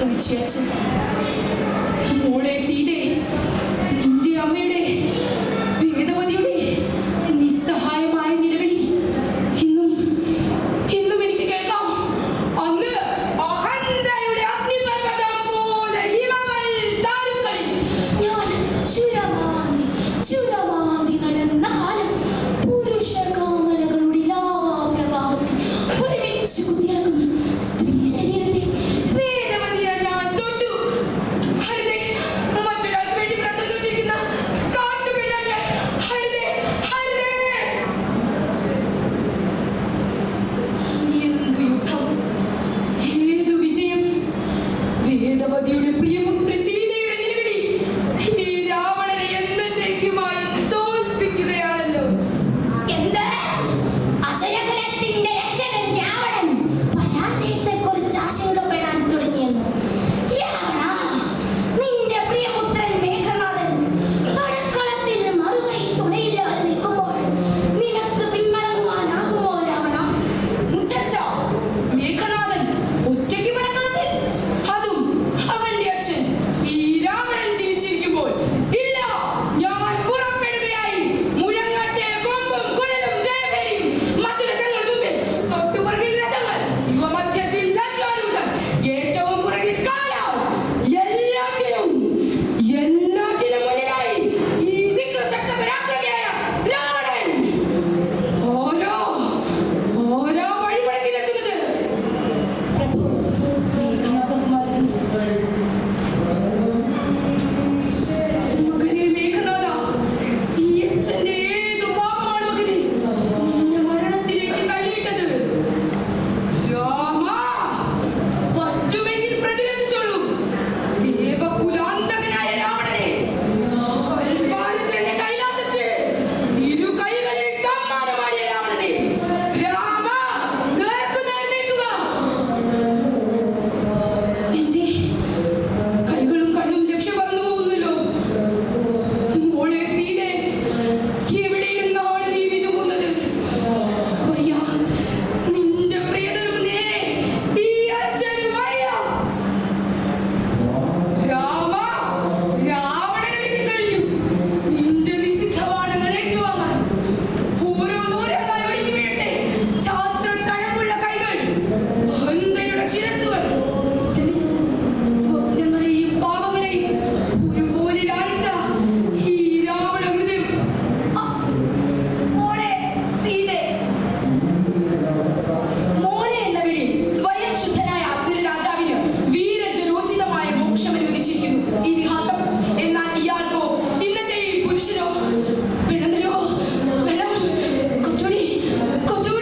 ശ്രമിച്ചു അച്ഛൻ മോളെ സീതേ നിന്റെ അമ്മയുടെ വേദവതിയുടെ നിസ്സഹായമായ നിലവിളി ഇന്നും ഇന്നും എനിക്ക് കേൾക്കാം. അന്ന് അഹന്തയുടെ അഗ്നിപർവതം പോലെ ഹിമവൽ സാരുക്കളിൽ ഞാൻ ചുരമാന്തി ചുരമാന്തി നടന്ന കാലം പുരുഷ കാമലകളുടെ ലാവാ പ്രവാഹത്തിൽ 그 꼭